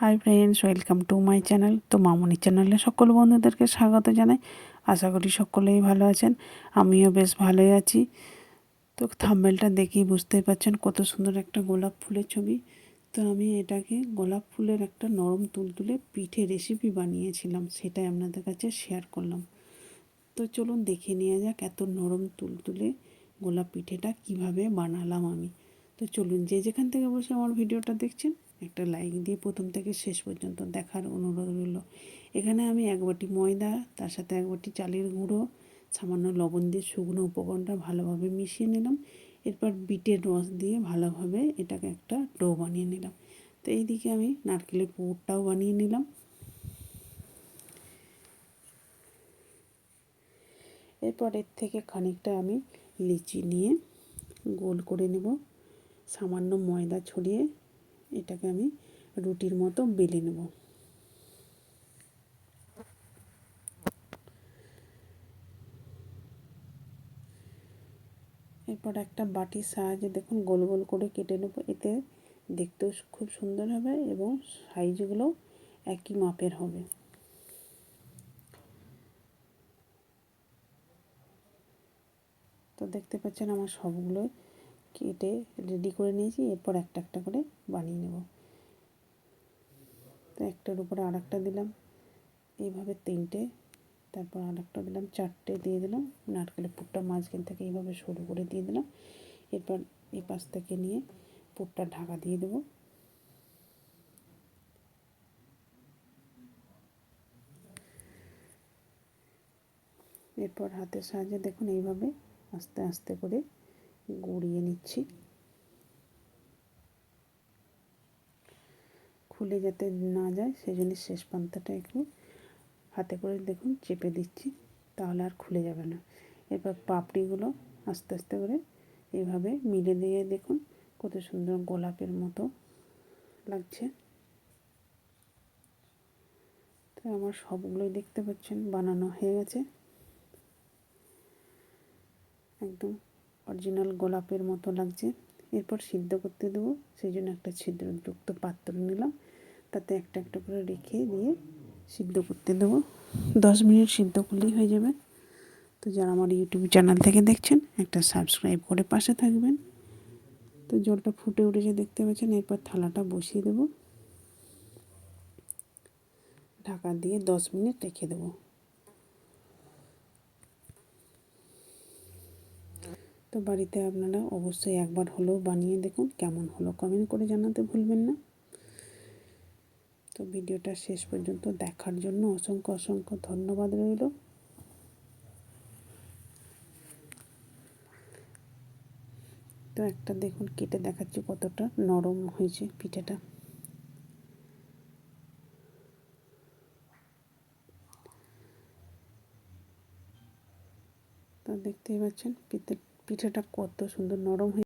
Hi friends welcome to my channel তো মামনি চ্যানেলে সকল বন্ধুদেরকে স্বাগত জানাই। আশা করি সকলেই ভালো আছেন। আমিও বেশ ভালোই আছি। তো থাম্বেলটা দেখেই বুঝতেই পারছেন কত সুন্দর একটা গোলাপ ফুলের ছবি। তো আমি এটাকে গোলাপ ফুলের একটা নরম তুলতুলে পিঠে রেসিপি বানিয়েছিলাম, সেটাই আপনাদের কাছে শেয়ার করলাম। তো চলুন দেখে নেওয়া যাক এত নরম তুলতুলে গোলাপ পিঠেটা কীভাবে বানালাম আমি। তো চলুন যে যেখান থেকে বসে আমার ভিডিওটা দেখছেন, একটা লাইক দিয়ে প্রথম থেকে শেষ পর্যন্ত দেখার অনুরোধ রইল। এখানে আমি এক বাটি ময়দা, তার সাথে এক বাটি চালের গুঁড়ো, সামান্য লবণ দিয়ে শুকনো উপকরণটা ভালোভাবে মিশিয়ে নিলাম। এরপর বিটের রস দিয়ে ভালোভাবে এটাকে একটা ডো বানিয়ে নিলাম। তো এইদিকে আমি নারকেলের পুরটাও বানিয়ে নিলাম। এরপর এর থেকে খানিকটা আমি লিচি নিয়ে গোল করে নেব। সামান্য ময়দা ছড়িয়ে এটাকে আমি রুটির মতো বেলে নেব। এরপর একটা বাটির সাহায্যে দেখুন গোল গোল করে কেটে নেব। এতে দেখতেও খুব সুন্দর হবে এবং সাইজগুলো একই মাপের হবে। তো দেখতে পাচ্ছেন আমার সবগুলো কেটে রেডি করে নিয়েছি, এরপর একটা একটা করে বানিয়ে নেব। তো একটার উপরে আর একটা দিলাম, এইভাবে তিনটে, তারপর আর একটা দিলাম, চারটে দিয়ে দিলাম, নারকেলের পুরটা মাঝখান থেকে এইভাবে সরু করে দিয়ে দিলাম, এরপর এই পাশ থেকে নিয়ে পুরটা ঢাকা দিয়ে দেবো। এরপর হাতের সাহায্যে দেখুন এইভাবে আস্তে আস্তে করে গড়িয়ে নিচ্ছি। খুলে যাতে না যায় সেই জন্য শেষ প্রান্তটা একটু হাতে করে দেখুন, চেপে দিচ্ছি, তাহলে আর খুলে যাবে না। এরপর পাপড়িগুলো আস্তে আস্তে করে এইভাবে মিলে দিয়ে দেখুন, কত সুন্দর গোলাপের মতো লাগছে। তো আমার সবগুলোই দেখতে পাচ্ছেন, বানানো হয়ে গেছে। একদম অরিজিনাল গোলাপের মতো লাগছে। এরপর সিদ্ধ করতে দেবো, সেই জন্য একটা ছিদ্রযুক্ত পাত্র নিলাম। তাতে একটা একটা করে রেখে দিয়ে সিদ্ধ করতে দেবো। দশ মিনিট সিদ্ধ করলেই হয়ে যাবে। তো যারা আমার ইউটিউব চ্যানেল থেকে দেখছেন, একটা সাবস্ক্রাইব করে পাশে থাকবেন। তো জলটা ফুটে উঠেছে, দেখতে পাচ্ছেন, এরপর থালাটা বসিয়ে দেবো। ঢাকা দিয়ে দশ মিনিট রেখে দেবো। তো বাড়িতে আপনারা অবশ্যই একবার হলেও বানিয়ে দেখুন, কেমন হলো কমেন্ট করে জানাতে ভুলবেন না। তো ভিডিওটা শেষ পর্যন্ত দেখার জন্য অসংখ্য অসংখ্য ধন্যবাদ রইল। তো একটা দেখুন, কেটে দেখাচ্ছি কতটা নরম হয়েছে পিঠেটা। তো দেখতেই পাচ্ছেন, পিঠে পিঠেটা কত সুন্দর নরম হয়ে